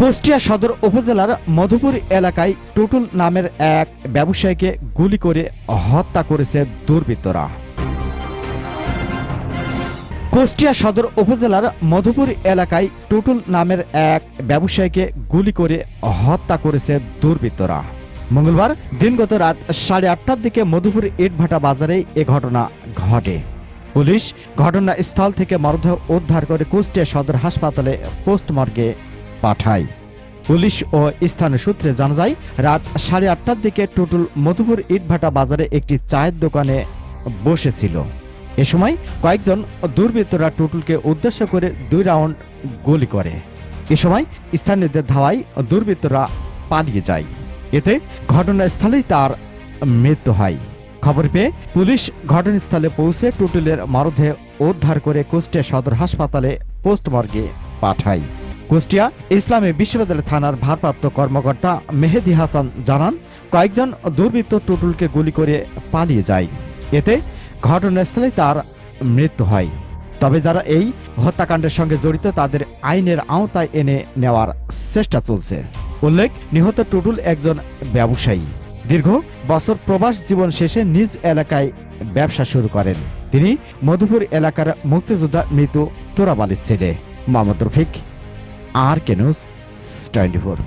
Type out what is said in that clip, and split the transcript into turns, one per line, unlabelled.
কুষ্টিয়া সদর উপজেলার মধুপুর এলাকায় টুটুল নামের এক ব্যবসায়ীকে গুলি করে হত্যা করেছে দুর্বৃত্তরা। কুষ্টিয়া সদর উপজেলার মধুপুর এলাকায় টুটুল নামের এক ব্যবসায়ীকে গুলি করে হত্যা করেছে দুর্বৃত্তরা। মঙ্গলবার দিনগত রাত সাড়ে আটটার দিকে মধুপুর ইটভাটা বাজারে এ ঘটনা ঘটে। পুলিশ ঘটনাস্থল থেকে মরদেহ উদ্ধার করে কুষ্টিয়া সদর হাসপাতালে পোস্টমর্গে পাঠায়। পুলিশ ও স্থানীয় সূত্রে জানা যায়, রাত সাড়ে আটটার দিকে টুটুল মধুপুর ইটভাটা বাজারে একটি চায়ের দোকানে বসেছিল। এ সময় কয়েকজন দুর্বৃত্তরা টুটুলকে উদ্দেশ্য করে দুই রাউন্ড গুলি করে। এ সময় স্থানীয়দের ধাওয়ায় দুর্বৃত্তরা পালিয়ে যায়। এতে ঘটনাস্থলেই তার মৃত্যু হয়। খবর পেয়ে পুলিশ ঘটনাস্থলে পৌঁছে টুটুলের মরদেহ উদ্ধার করে কুষ্টিয়া সদর হাসপাতালে পোস্টমর্গে পাঠায়। কুষ্টিয়া ইসলামী বিশ্ববিদ্যালয় থানার ভারপ্রাপ্ত কর্মকর্তা মেহেদি হাসান জানান, কয়েকজন দুর্বৃত্ত টুটুলকে গুলি করে পালিয়ে যায়। এতে ঘটনাস্থলে তার মৃত্যু হয়। তবে যারা এই হত্যাকাণ্ডের সঙ্গে জড়িত, তাদের আইনের আওতায় এনে নেওয়ার চেষ্টা চলছে। উল্লেখ, নিহত টুটুল একজন ব্যবসায়ী। দীর্ঘ বছর প্রবাস জীবন শেষে নিজ এলাকায় ব্যবসা শুরু করেন। তিনি মধুপুর এলাকার মুক্তিযোদ্ধা মৃত তোরাবালির ছেলে। Mohammad Rafiq R K news twenty four.